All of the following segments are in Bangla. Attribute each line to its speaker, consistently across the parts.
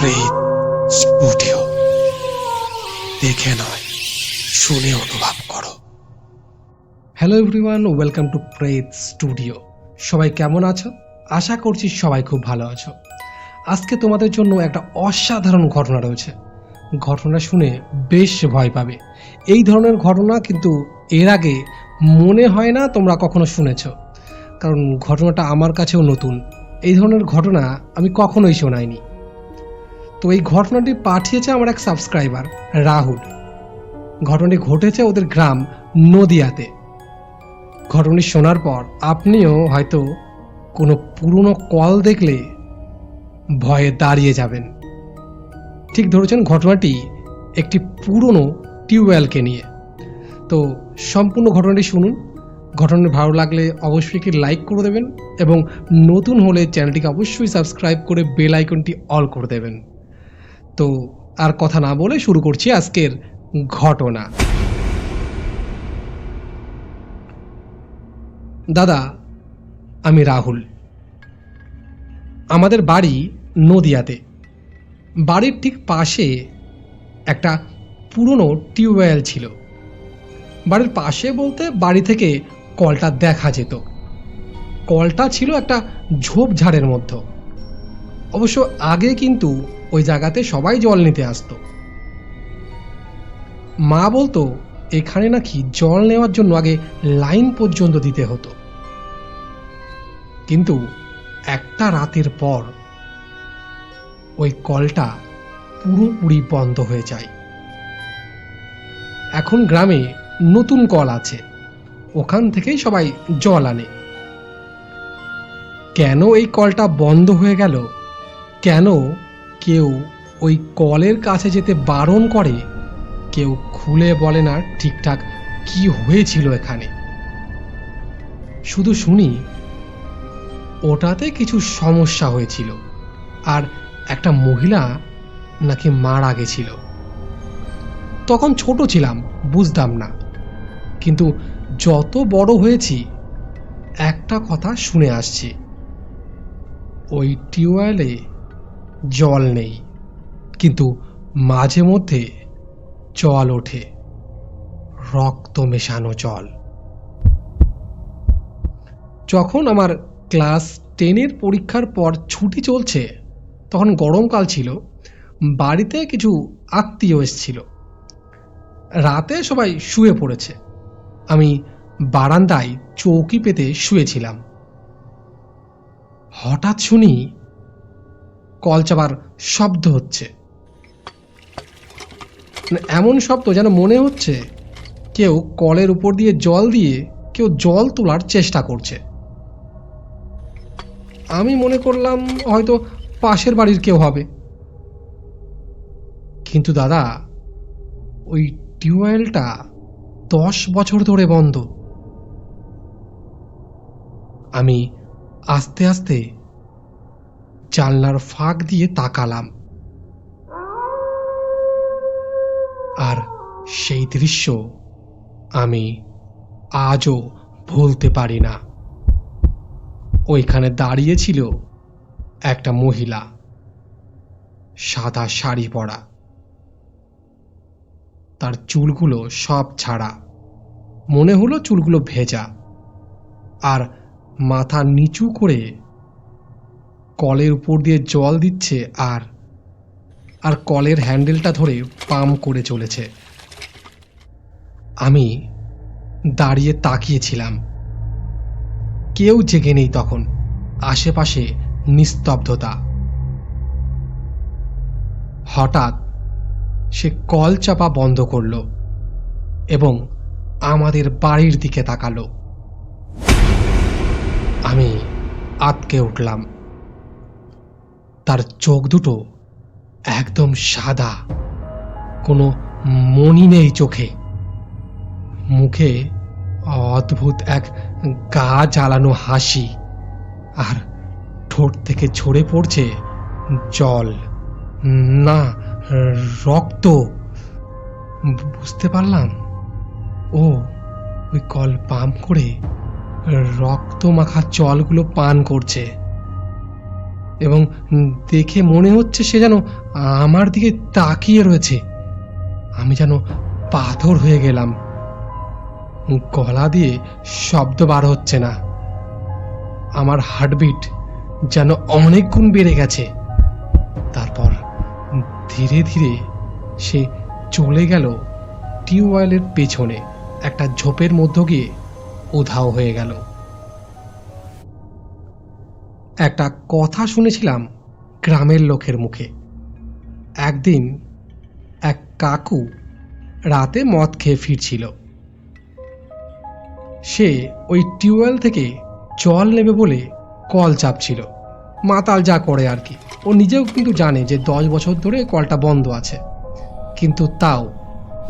Speaker 1: প্রেত স্টুডিও দেখে নয় শুনে অনুভব করো। হ্যালো এভরিওয়ান ওয়েলকাম টু প্রেত স্টুডিও সবাই কেমন আছো? আশা করছি সবাই খুব ভালো আছো। আজকে তোমাদের জন্য একটা অসাধারণ ঘটনা রয়েছে। ঘটনা শুনে বেশ ভয় পাবে। এই ধরনের ঘটনা কিন্তু এর আগে মনে হয় না তোমরা কখনো শুনেছ। কারণ ঘটনাটা আমার কাছেও নতুন। এই ধরনের ঘটনা আমি কখনোই শোনাইনি। তো এই ঘটনাটি পাঠিয়েছে আমার এক সাবস্ক্রাইবার, রাহুল। ঘটনাটি ঘটেছে ওদের গ্রাম নদিয়াতে। ঘটনাটি শোনার পর আপনিও হয়তো কোনো পুরনো কল দেখলে ভয়ে দাঁড়িয়ে যাবেন। ঠিক ধরেছেন ঘটনাটি একটি পুরনো টিউবওয়েলকে নিয়ে। তো সম্পূর্ণ ঘটনাটি শুনুন। ঘটনাটি ভালো লাগলে অবশ্যই একটি লাইক করে দেবেন এবং নতুন হলে চ্যানেলটিকে অবশ্যই সাবস্ক্রাইব করে বেল আইকনটি অল করে দেবেন। তো আর কথা না বলে শুরু করছি আজকের ঘটনা। দাদা, আমি রাহুল। আমাদের বাড়ি নদিয়াতে। বাড়ির ঠিক পাশে একটা পুরনো টিউবওয়েল ছিল। বাড়ির পাশে বলতে বাড়ি থেকে কলটা দেখা যেত। কলটা ছিল একটা ঝোপঝাড়ের মধ্যে। অবশ্য আগে কিন্তু ওই জায়গাতে সবাই জল নিতে আসতো। মা বলতো, এখানে নাকি জল নেওয়ার জন্য আগে লাইন পর্যন্ত দিতে হতো। কিন্তু একটা রাতের পর ওই কলটা পুরোপুরি বন্ধ হয়ে যায়। এখন গ্রামে নতুন কল আছে। ওখান থেকেই সবাই জল আনে। কেন এই কলটা বন্ধ হয়ে গেল? কেন কেউ ওই কলের কাছে যেতে বারণ করে, কেউ খুলে বলে না ঠিকঠাক কি হয়েছিল এখানে। শুধু শুনি, ওটাতে কিছু সমস্যা হয়েছিল আর একটা মহিলা নাকি মারা গেছিল। তখন ছোট ছিলাম, বুঝতাম না, কিন্তু যত বড় হয়েছি, একটা কথা শুনে আসছি। ওই টিউবওয়েলে জল নেই। কিন্তু মাঝে মধ্যে জল ওঠে। রক্ত মেশানো জল। যখন আমার ক্লাস টেনের পরীক্ষার পর ছুটি চলছে, তখন গরমকাল ছিল, বাড়িতে কিছু আত্মীয় এসছিল। রাতে সবাই শুয়ে পড়েছে। আমি বারান্দায় চৌকি পেতে শুয়েছিলাম। হঠাৎ শুনি কল চাপার শব্দ হচ্ছে। মানে এমন শব্দ যেন মনে হচ্ছে কেউ কলের উপর দিয়ে জল দিয়ে কেউ জল তোলার চেষ্টা করছে। আমি মনে করলাম হয়তো পাশের বাড়ির কেউ হবে। কিন্তু দাদা, ওই টিউবওয়েলটা দশ বছর ধরে বন্ধ। আমি আস্তে আস্তে জানলার ফাঁক দিয়ে তাকালাম। আর সেই দৃশ্য আমি আজও ভুলতে পারি না। ওইখানে দাঁড়িয়ে ছিল একটা মহিলা, সাদা শাড়ি পরা। তার চুলগুলো সব ছাড়া, মনে হলো চুলগুলো ভেজা। আর মাথা নিচু করে কলের উপর দিয়ে জল দিচ্ছে আর আর কলের হ্যান্ডেলটা ধরে পাম্প করে চলেছে। আমি দাঁড়িয়ে তাকিয়েছিলাম। কেউ জেগে নেই তখন, আশেপাশে নিস্তব্ধতা। হঠাৎ সে কল চাপা বন্ধ করল এবং আমাদের বাড়ির দিকে তাকালো। আমি আতকে উঠলাম। তার চোখ দুটো একদম সাদা। কোনো মনি নেই চোখে। মুখে অদ্ভুত এক গা জ্বালানো হাসি আর ঠোঁট থেকে ঝরে পড়ছে জল। না, রক্ত। বুঝতে পারলাম। ও, ওই কল পাম্প করে রক্ত মাখা জলগুলো পান করছে। এবং দেখে মনে হচ্ছে সে যেন আমার দিকে তাকিয়ে রয়েছে। আমি যেন পাথর হয়ে গেলাম। গলা দিয়ে শব্দ বার হচ্ছে না। আমার হার্টবিট যেন অনেক গুণ বেড়ে গেছে। তারপর ধীরে ধীরে সে চলে গেল টিউবওয়েলের পেছনে। একটা ঝোপের মধ্য গিয়ে উধাও হয়ে গেল। একটা কথা শুনেছিলাম গ্রামের লোকের মুখে। একদিন এক কাকু রাতে মদ খেয়ে ফিরছিল। সে ওই টিউবওয়েল থেকে জল নেবে বলে কল চাপছিল। মাতাল যা করে আর কি। ও নিজেও কিন্তু জানে যে দশ বছর ধরে কলটা বন্ধ আছে। কিন্তু তাও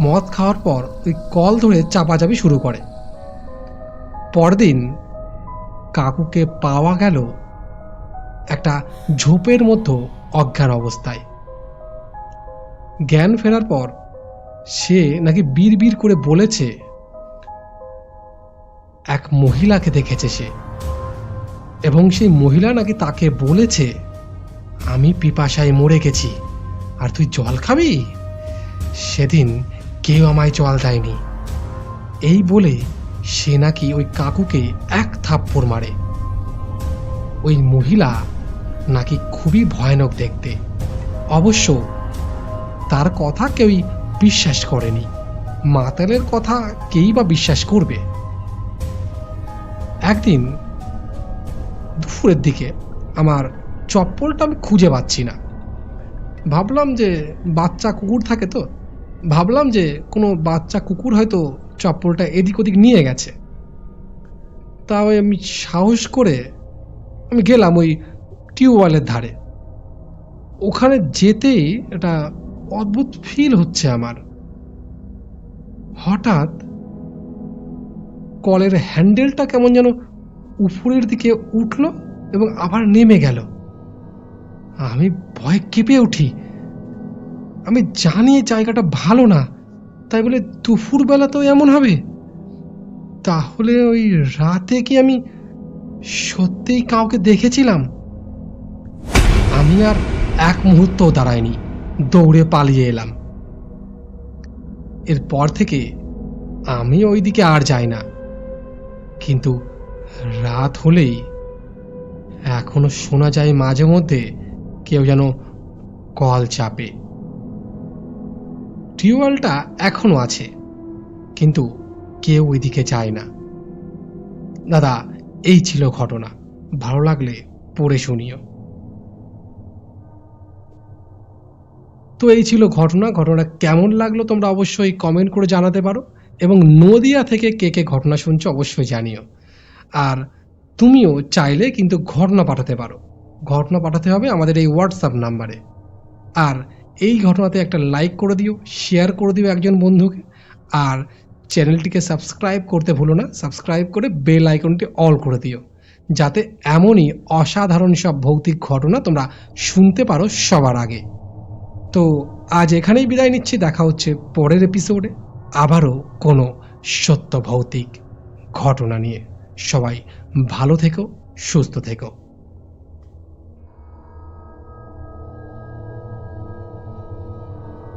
Speaker 1: মদ খাওয়ার পর ওই কল ধরে চাপাচাপি শুরু করে। পরদিন কাকুকে পাওয়া গেল একটা ঝোপের মধ্যে অজ্ঞান অবস্থায়। জ্ঞান ফেরার পর সে নাকি বীর করে বলেছে, এক মহিলাকে দেখেছে সে। এবং সেই মহিলা নাকি তাকে বলেছে, আমি পিপাসায় মরে গেছি, আর তুই জল খাবি? সেদিন কেউ আমায় জল দেয়নি। এই বলে সে নাকি ওই কাকুকে এক থাপ্পড় মারে। ওই মহিলা নাকি খুবই ভয়ানক দেখতে। অবশ্য তার কথা কেউই বিশ্বাস করেনি। মাতালের কথা কেই বা বিশ্বাস করবে? একদিন দুপুরের দিকে আমার চপ্পলটা আমি খুঁজে পাচ্ছি না। ভাবলাম যে বাচ্চা কুকুর থাকে তো, ভাবলাম যে কোনো বাচ্চা কুকুর হয়তো চপ্পলটা এদিক ওদিক নিয়ে গেছে। তাই আমি সাহস করে আমি গেলাম ওই টিউবওয়েলের ধারে। ওখানে যেতেই একটা অদ্ভুত ফিল হচ্ছে আমার। হঠাৎ কলের হ্যান্ডেলটা কেমন যেন উপরের দিকে উঠল এবং আবার নেমে গেল। আমি ভয় কেঁপে উঠি। আমি জানি জায়গাটা ভালো না, তাই বলে দুপুরবেলা তো এমন হবে। তাহলে ওই রাতে কি আমি সত্যিই কাউকে দেখেছিলাম? আমি আর এক মুহূর্তও দাঁড়াইনি, দৌড়ে পালিয়ে এলাম। এরপর থেকে আমি ওইদিকে আর যাই না। কিন্তু রাত হলেই এখনও শোনা যায় মাঝে মধ্যে কেউ যেন কল চাপে। টিউবওয়েলটা এখনও আছে, কিন্তু কেউ ওইদিকে যায় না। দাদা, এই ছিল ঘটনা। ভালো লাগলে পড়ে শুনিও। তো এই ছিল ঘটনা। ঘটনা কেমন লাগল তোমরা অবশ্যই কমেন্ট করে জানাতে পারো এবং নদিয়া থেকে কে কে ঘটনা শুনছো অবশ্যই জানিও। আর তুমিও চাইলে কিন্তু ঘটনা পাঠাতে পারো। ঘটনা পাঠাতে হবে আমাদের এই হোয়াটসঅ্যাপ নাম্বারে আর এই ঘটনাতে একটা লাইক করে দিও শেয়ার করে দিও একজন বন্ধুকে। আর চ্যানেলটিকে সাবস্ক্রাইব করতে ভুলো না সাবস্ক্রাইব করে বেল আইকনটি অল করে দিও। যাতে এমনই অসাধারণ সব ভৌতিক ঘটনা তোমরা শুনতে পারো সবার আগে। তো আজ এখানেই বিদায় নিচ্ছি। দেখা হচ্ছে পরের এপিসোডে আবারও কোনো সত্য ভৌতিক ঘটনা নিয়ে। সবাই ভালো থেকো, সুস্থ থেকো।